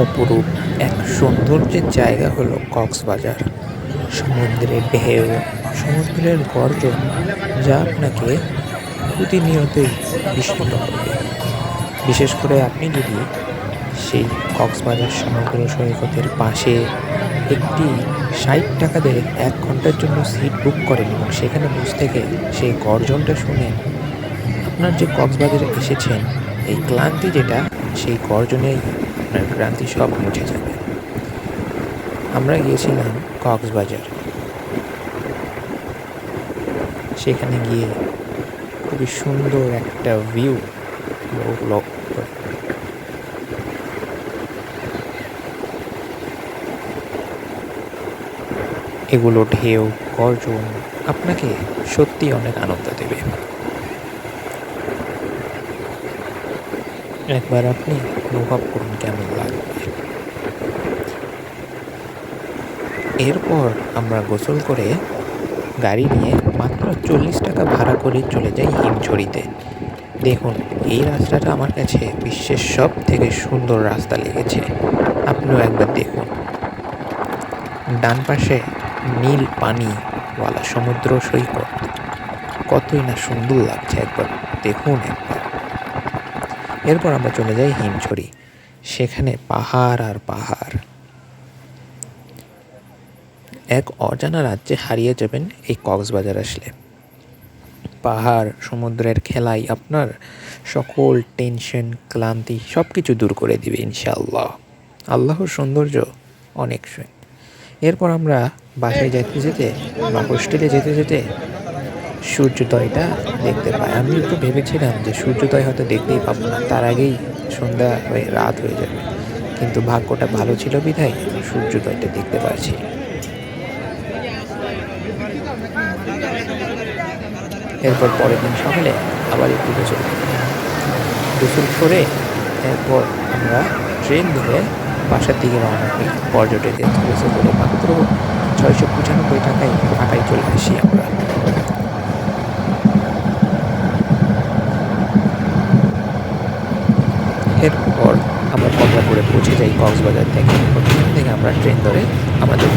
অপরূপ এক সৌন্দর্যের জায়গা হলো কক্সবাজার। সমুদ্রের ঢেউ, সমুদ্রের গর্জন, যা আপনাকে প্রতিনিয়তই বিস্মিত করবে। বিশেষ করে আপনি যদি সেই কক্সবাজার সমুদ্র সৈকতের পাশে একটি ষাট টাকা দিয়ে এক ঘণ্টার জন্য সিট বুক করেন এবং সেখানে বসে থেকে সেই গর্জনটা শুনে আপনার যে কক্সবাজারে এসেছেন, এই ক্লান্তি যেটা সেই গর্জনেই আপনার ক্লান্তি সব মুছে যাবে। আমরা গিয়েছিলাম কক্সবাজার। সেখানে গিয়ে খুবই সুন্দর একটা ভিউ করে এগুলো ঢেউ, গর্জন, আপনাকে সত্যি অনেক আনন্দ দেবে। একবার আপনি অনুভব করুন কেমন লাগবে। এরপর আমরা গোসল করে গাড়ি নিয়ে মাত্র চল্লিশ টাকা ভাড়া করে চলে যাই হিমছড়িতে। দেখুন, এই রাস্তাটা আমার কাছে বিশ্বের সব থেকে সুন্দর রাস্তা লেগেছে। আপনিও একবার দেখুন। ডান পাশে নীল পানিওয়ালা সমুদ্র সৈকত। কতই না সুন্দর লাগছে একবার দেখুন একবার। এরপর আমরা চলে যাই হিমছড়ি, সেখানে পাহাড় আর পাহাড়। এক অজানা রাজ্যে হারিয়ে যাবেন এই কক্সবাজার আসলে। পাহাড়, সমুদ্রের খেলাই আপনার সকল টেনশন, ক্লান্তি সব কিছু দূর করে দিবে ইনশাআল্লাহ। আল্লাহর সৌন্দর্য অনেক এরপর আমরা বাসায় যেতে যেতে বা হোস্টেলে যেতে যেতে সূর্যোদয়টা দেখতে পাই আমি তো ভেবেছিলাম যে সূর্যোদয় হয়তো দেখতেই পাবো না, তার আগেই সন্ধ্যা হয়ে, রাত হয়ে যাবে। কিন্তু ভাগ্যটা ভালো ছিল বিধায় সূর্যোদয়টা দেখতে পারছি। এরপর পরের দিন সকালে আবার একটু গোসল গোসল করে এরপর আমরা ট্রেন ধরে বাসার দিকে রওনা হই। পর্যটক এক্সপ্রেসে করে মাত্র ছয়শো পঁচানব্বই টাকায় ঢাকায় চলে আসি আমরা। এরপর আমরা কমলাপুরে পৌঁছে যাই কক্সবাজার থেকে। থেকে আমরা ট্রেন ধরে আমাদের